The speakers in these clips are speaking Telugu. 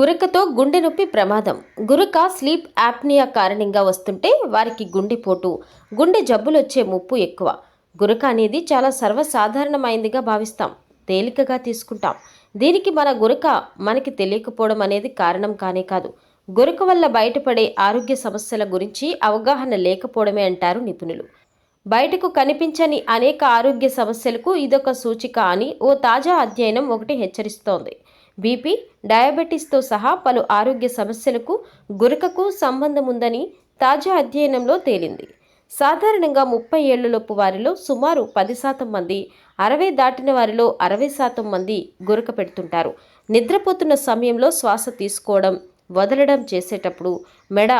గురకతో గుండె నొప్పి ప్రమాదం. గురక స్లీప్ యాప్నియా కారణంగా వస్తుంటే వారికి గుండెపోటు గుండె జబ్బులొచ్చే ముప్పు ఎక్కువ. గురక అనేది చాలా సర్వసాధారణమైందిగా భావిస్తాం. తేలికగా తీసుకుంటాం. దీనికి మన గురక మనకి తెలియకపోవడం అనేది కారణం కానే కాదు. గురక వల్ల బయటపడే ఆరోగ్య సమస్యల గురించి అవగాహన లేకపోవడమే అంటారు నిపుణులు. బయటకు కనిపించని అనేక ఆరోగ్య సమస్యలకు ఇదొక సూచిక అని ఓ తాజా అధ్యయనం ఒకటి హెచ్చరిస్తోంది. బీపీ డయాబెటీస్తో సహా పలు ఆరోగ్య సమస్యలకు గురకకు సంబంధం ఉందని తాజా అధ్యయనంలో తేలింది. సాధారణంగా ముప్పై ఏళ్ళలోపు వారిలో సుమారు పది శాతం మంది అరవై దాటిన వారిలో అరవై శాతం మంది గురక పెడుతుంటారు. నిద్రపోతున్న సమయంలో శ్వాస తీసుకోవడం వదలడం చేసేటప్పుడు మెడ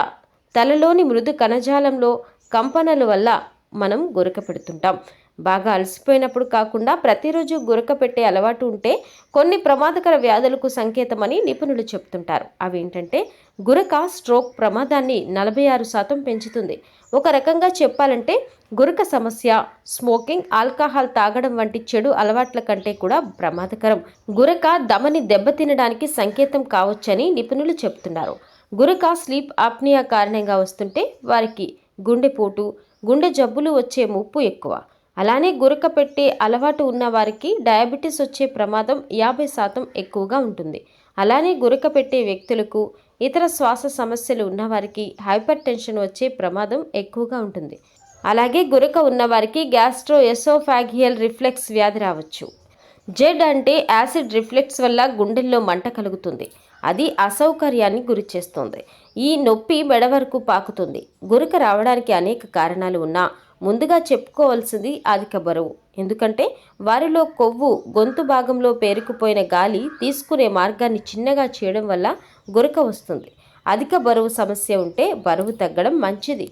తలలోని మృదు కణజాలంలో కంపనల వల్ల మనం గురక పెడుతుంటాం. బాగా అలసిపోయినప్పుడు కాకుండా ప్రతిరోజు గురక పెట్టే అలవాటు ఉంటే కొన్ని ప్రమాదకర వ్యాధులకు సంకేతమని నిపుణులు చెప్తుంటారు. అవి ఏంటంటే గురక స్ట్రోక్ ప్రమాదాన్ని నలభై ఆరు శాతం పెంచుతుంది. ఒక రకంగా చెప్పాలంటే గురక సమస్య స్మోకింగ్ ఆల్కహాల్ తాగడం వంటి చెడు అలవాట్ల కంటే కూడా ప్రమాదకరం. గురక దమని దెబ్బతినడానికి సంకేతం కావచ్చని నిపుణులు చెప్తున్నారు. గురక స్లీప్ ఆప్నియా కారణంగా వస్తుంటే వారికి గుండెపోటు గుండె జబ్బులు వచ్చే ముప్పు ఎక్కువ. అలానే గురక పెట్టే అలవాటు ఉన్న వారికి డయాబెటీస్ వచ్చే ప్రమాదం యాభై శాతం ఎక్కువగా ఉంటుంది. అలానే గురక పెట్టే వ్యక్తులకు ఇతర శ్వాస సమస్యలు ఉన్నవారికి హైపర్ టెన్షన్ వచ్చే ప్రమాదం ఎక్కువగా ఉంటుంది. అలాగే గురక ఉన్నవారికి గ్యాస్ట్రో ఎసోఫాగియల్ రిఫ్లెక్స్ వ్యాధి రావచ్చు. జెడ్ అంటే యాసిడ్ రిఫ్లెక్స్ వల్ల గుండెల్లో మంట కలుగుతుంది. అది అసౌకర్యాన్ని గురిచేస్తుంది. ఈ నొప్పి మెడ వరకు పాకుతుంది. గురక రావడానికి అనేక కారణాలు ఉన్నా ముందుగా చెప్పుకోవాల్సింది అధిక బరువు. ఎందుకంటే వారిలో కొవ్వు గొంతు భాగంలో పేరుకుపోయిన గాలి తీసుకునే మార్గాన్ని చిన్నగా చేయడం వల్ల గురక వస్తుంది. అధిక బరువు సమస్య ఉంటే బరువు తగ్గడం మంచిది.